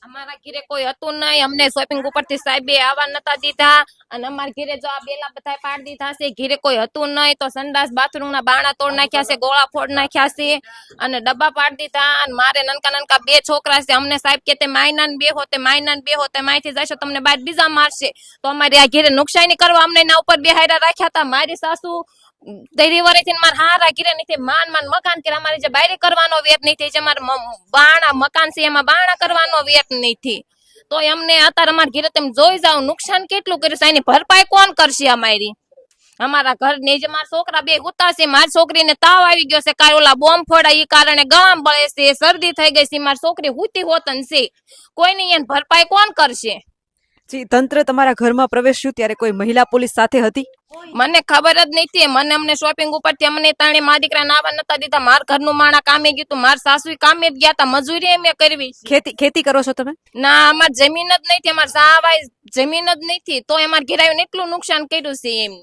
અમારા ઘરે કોઈ હતું નહીં. અમને શોપિંગ ઉપરથી સાહેબે આવા નતા દીધા અને અમારા ઘરે જો આ બેલા બધા પાડી દીધા છે ઘરે કોઈ હતું નહીં. તો સંડાસ બાથરૂમ ના બાણા તોડ નાખ્યા છે, ગોળા ફોડ નાખ્યા છે અને ડબ્બા પાડી દીધા. અને મારે નનકા નનકા બે છોકરા છે. અમને સાહેબ કે તે માયના બે હોતે માયના ને બે હોતે માયથી જશો, તમને બાર બીજા મારશે. તો અમારે આ ઘરે નુકસાની કરવા અમને એના ઉપર બે હાયરા રાખ્યા હતા. મારી સાસુ તેરી વર્ષથી માર હારા ઘરે નહીં માન માન મકાન કે અમારે જે બાયરી કરવાનો વેત નથી જે મારે બાણા મકાન છે, એમાં બાણા કરવાનો વેત થઈ તો અમને અત્યારે અમારા ઘરે તમે જોઈ જાવ નુકસાન કેટલું કર્યું છે, એની ભરપાઈ કોણ કરશે અમારી? અમારા ઘર ને જે મારા છોકરા બે ઉતારશે મારી છોકરીને તાવ આવી ગયો છે, કાંઈ ઓલા બોમ્બ ફોડા એ કારણે ગળામ બળે છે, શરદી થઈ ગઈ છે, મારી છોકરી હુતી હોતન છે. કોઈ નહીં એને ભરપાઈ કોણ કરશે? તંત્ર તમારા ઘરમાં પ્રવેશ્યું ત્યારે કોઈ મહિલા પોલીસ સાથે હતી? મને ખબર જ નથી મને અમને શોપિંગ ઉપરથી અમને તાણે મા દીકરા નાવા નતા દીધા. માર ઘરનું માણા કામે ગયું તું. માર સાસુ કામે જ ગયા તા. મજૂરી મેં કરવી. ખેતી ખેતી કરો છો તમે? ના અમાર જમીન જ નથી અમાર સાવાય જમીન જ નથી તો અમાર ઘેરાયું એટલું નુકસાન કર્યું છે એમને.